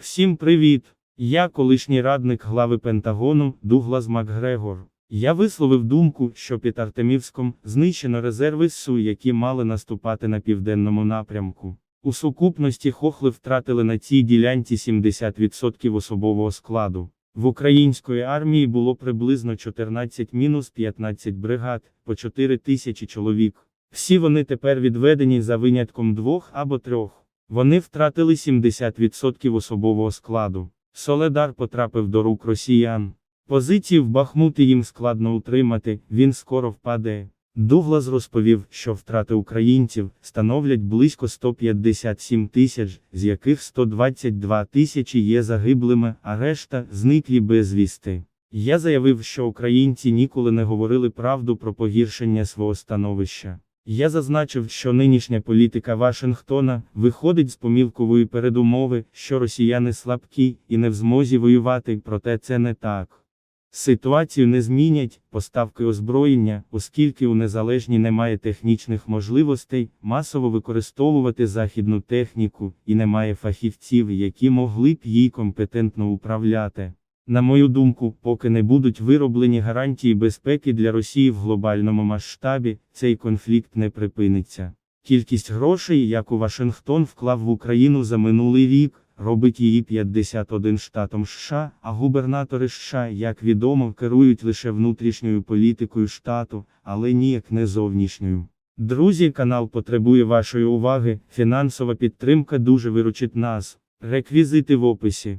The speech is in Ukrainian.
Всім привіт! Я колишній радник глави Пентагону Дуглас Макгрегор. Я висловив думку, що під Артемівськом знищено резерви СУ, які мали наступати на південному напрямку. У сукупності хохли втратили на цій ділянці 70% особового складу. В української армії було приблизно 14-15 бригад, по 4 тисячі чоловік. Всі вони тепер відведені за винятком двох або трьох. Вони втратили 70% особового складу. Соледар потрапив до рук росіян. Позиції в Бахмуті їм складно утримати, він скоро впаде. Дуглас розповів, що втрати українців становлять близько 157 тисяч, з яких 122 тисячі є загиблими, а решта зниклі безвісти. Я заявив, що українці ніколи не говорили правду про погіршення свого становища. Я зазначив, що нинішня політика Вашингтона виходить з помілкової передумови, що росіяни слабкі і не в змозі воювати, проте це не так. Ситуацію не змінять поставки озброєння, оскільки у незалежній немає технічних можливостей масово використовувати західну техніку і немає фахівців, які могли б їй компетентно управляти. На мою думку, поки не будуть вироблені гарантії безпеки для Росії в глобальному масштабі, цей конфлікт не припиниться. Кількість грошей, яку Вашингтон вклав в Україну за минулий рік, робить її 51 штатом США, а губернатори США, як відомо, керують лише внутрішньою політикою штату, але ніяк не зовнішньою. Друзі, канал потребує вашої уваги, фінансова підтримка дуже виручить нас. Реквізити в описі.